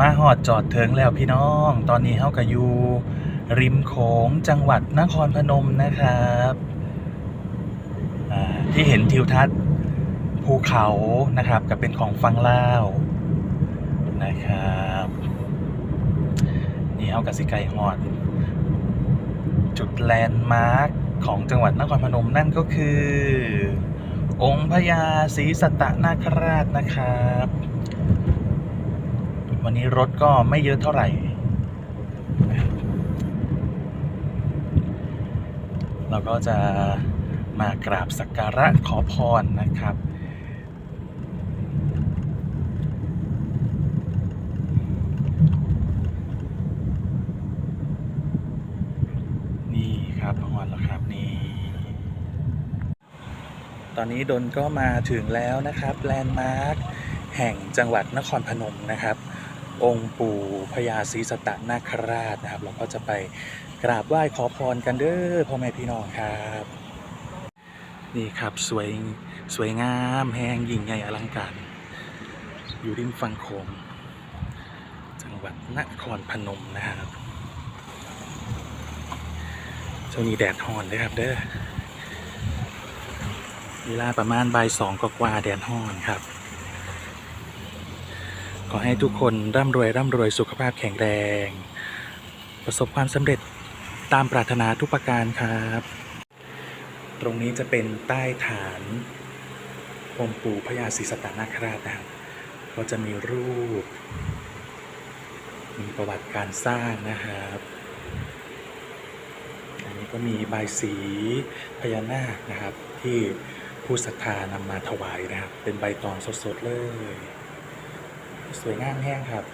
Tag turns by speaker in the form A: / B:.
A: มาหอดจอดเถิงแล้วพี่น้อง ตอนนี้เฮาก็อยู่ริมโขงจังหวัดนครพนมนะครับอ่าที่เห็นทิวทัศน์ภูเขานะครับก็เป็นของฟังลาวนะครับนี่เฮากับสิไก่ฮอด จุดแลนด์มาร์คของจังหวัดนครพนมนั่นก็คือ องค์พญาศรีสัตนาคราชนะครับ วันนี้รถก็ไม่เยอะเท่าไหร่ เราก็จะมากราบสักการะขอพรนะครับนี่ครับพอนแล้วครับนี่ ตอนนี้ดนก็มาถึงแล้วนะครับแลนด์มาร์ค แห่งจังหวัดนครพนมนะครับ องค์ปู่พญาศรีสตนาคราชนะครับ เราก็จะไปกราบไหว้ขอพรกันเด้อพ่อแม่พี่น้องครับ นี่ครับสวยสวยงามแหงยิ่งใหญ่อลังการ อยู่ริมฝั่งโขงจังหวัดนครพนมนะครับช่วงนี้แดดฮอนเลยครับเด้อเวลาประมาณบ่ายสองกว่าแดดฮ้อนครับ ขอให้ทุกคนร่ำรวยร่ำรวยสุขภาพแข็งแรง ประสบความสำเร็จตามปรารถนาทุกประการครับ ตรงนี้จะเป็นใต้ฐานองค์ปู่พญาศรีสัตนาคราชนะครับก็จะมีรูป มีประวัติการสร้างนะครับอันนี้ก็มีใบสีพญานาคนะครับที่ผู้ศรัทธานำมาถวายนะครับ เป็นใบตองสดๆเลย สวยงามแห้งครับ